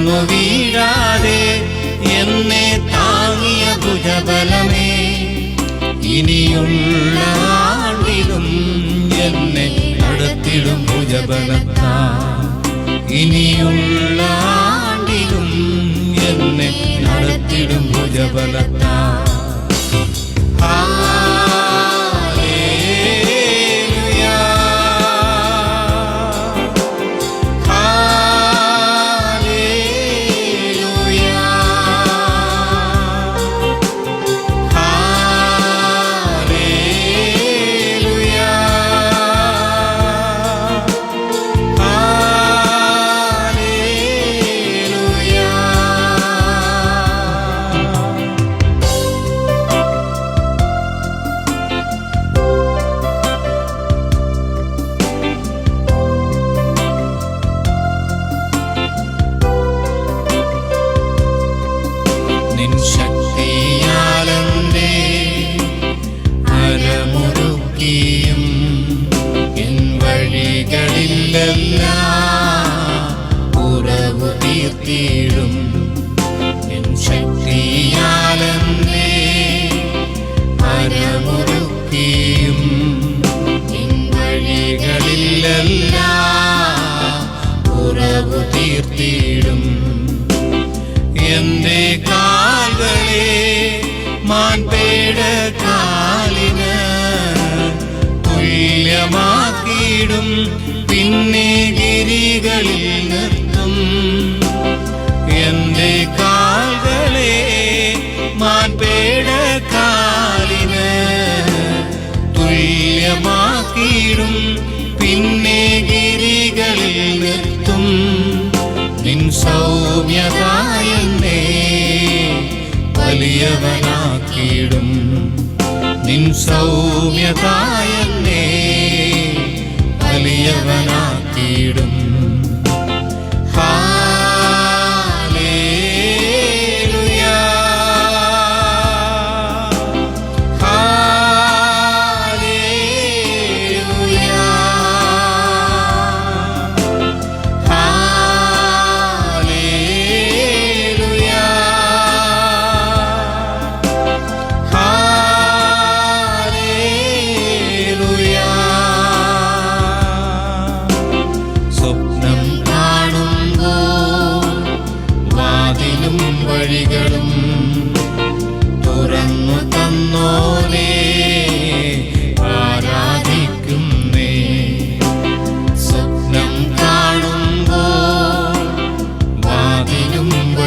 തളർന്നു വീഴാതെ എന്നെ താങ്ങിയ ഭുജബലമേ. ഇനിയുള്ള എന്നെ നടത്തിടും ഭുജബലത്താ ഇനിയുള്ള എന്നെ നടത്തിടും ഭുജബലത്താ തീർത്തിടും എൻ ശക്തിയാലെന്റെ അരമുറുക്കിയും എൻ വഴികളില്ലല്ല ഉറവു തീർത്തിടും എന്റെ കാലുകളെ മാൻപേട കാലിന് തുല്യമാക്കിയിടും. പിന്നെ ഗിരികളിൽ നിർത്തും തുല്യമാക്കിയിടും പിന്നെ ഗിരികളിൽ നിർത്തും. നിൻ സൗമ്യതായെന്നെ വലിയവനാക്കിയിടും. നിൻ സൗമ്യതായെന്നെ വലിയവനാക്കിയിടും.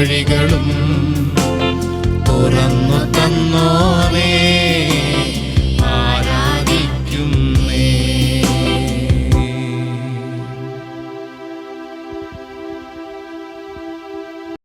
വഴികളും